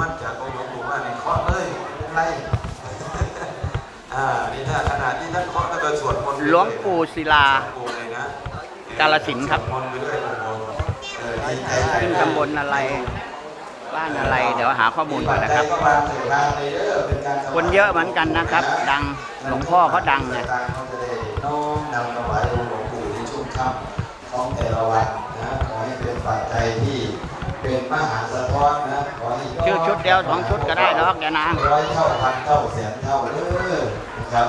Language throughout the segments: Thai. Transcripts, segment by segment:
มั่นจากองค์หลวงปู่ว่าในเคาะเลยไม่เป็นไรอ่านี่ถ้าขนาดที่ท่านเคาะแล้วก็สวดมนต์ไปหลวงปู่ศิลาสวดมนต์เลยนะกาฬสินธุ์ครับ สวดมนต์ไปด้วยโอ้โหเออดีใจขึ้นตำบลอะไร บ้านอะไร เดี๋ยวหาข้อมูลก่อนนะครับก็วางถือวางเลยเด้อเป็นการถวายคนเยอะเหมือนกันนะครับ ดังหลวงพ่อเขาดังไงเขาจะได้น้อมนำถวายองค์หลวงปู่ในช่วงค่ำของแต่ละวันนะขอให้เป็นปัจจัยที่ เป็นมหาสะท้อนนะขอให้ยชื่อชุดเดียวสองชุดก็ได้หรอกอย่านางร้อยเท่าพันเท่าแสนเท่าเด้อนะครับ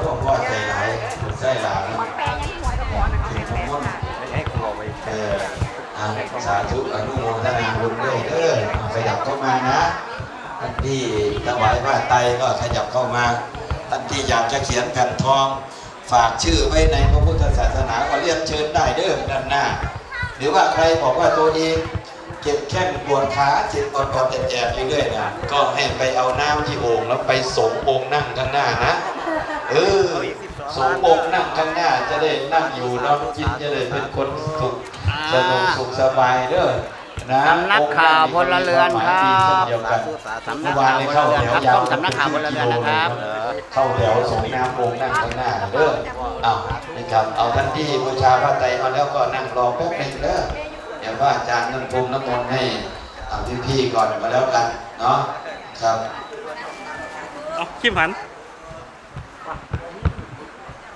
หลวงพ่อใจหลายใช่หลายมักแปลยังหวยกับหมอนะคะแปลค่ะให้คุณบอกไปเอออ่าสาธุอนุโมทนาบุญด้วยเด้อเอาขยับเข้ามานะท่านที่ถวายผ้าไตรก็ขยับเข้ามาท่านที่อยากจะเขียนแผ่นทองฝากชื่อไว้ในพระพุทธศาสนาก็เรียนเชิญได้เด้อด้านหน้า หรือว่าใครบอกว่าตัวเอง เจ็บแข้งปวดขาเจ็บปวดปวดแอบๆอยู่เรื่อยๆนะก็ให้ไปเอาน้ำที่โอ่งแล้วไปสงโอ่งนั่งข้างหน้านะเออสงโอ่งนั่งข้างหน้าจะได้นั่งอยู่นอนกินจะได้เป็นคนสุขสนุกสุขสบายเด้อนะสำนักข่าวพลเรือนครับเช่นเดียวกันสำนักข่าวพลเรือนครับต้องสำนักข่าวพลเรือนนะครับ เข้าแถวส่งน้ำโอ่งนั่งข้างหน้าเด้อเอานะครับเอาท่านที่บูชาพระไตรมาแล้วก็นั่งรอแป๊บหนึงเด้อเดี๋ยวว่าอาจารย์น้ำพรมน้ำมนต์ให้อ่าพี่ๆก่อนมาแล้วกันเนาะครับเอาคิมหัน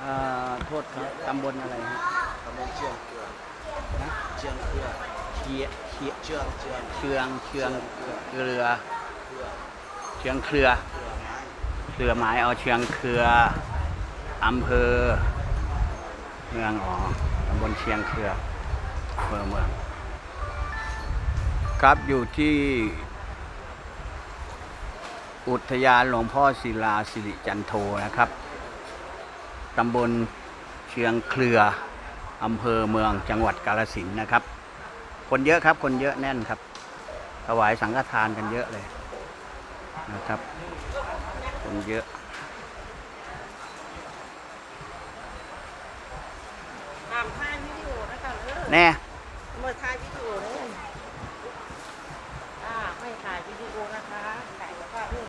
เอ่อโทษครับตำบลอะไรฮะตำบลเชียงเกลือเชียงเกลือเชียเชียเชียงเชียงเชียงเชียงเกลือเชียงเครือเครือไม้เอาเชียงเครืออำเภอ เมืองอ๋อตำบลเชียงเครืออำเภอเมือง ครับอยู่ที่ อุทยานหลวงพ่อศิลาสิริจันโทนะครับตำบลเชียงเครืออำเภอเมืองจังหวัดกาฬสินธุ์นะครับ คนเยอะครับคนเยอะแน่นครับ ถวายสังฆทานกันเยอะเลยนะครับ คนเยอะตามถ่ายวิดีโอนะคะเออแน่เมื่อถ่ายวิ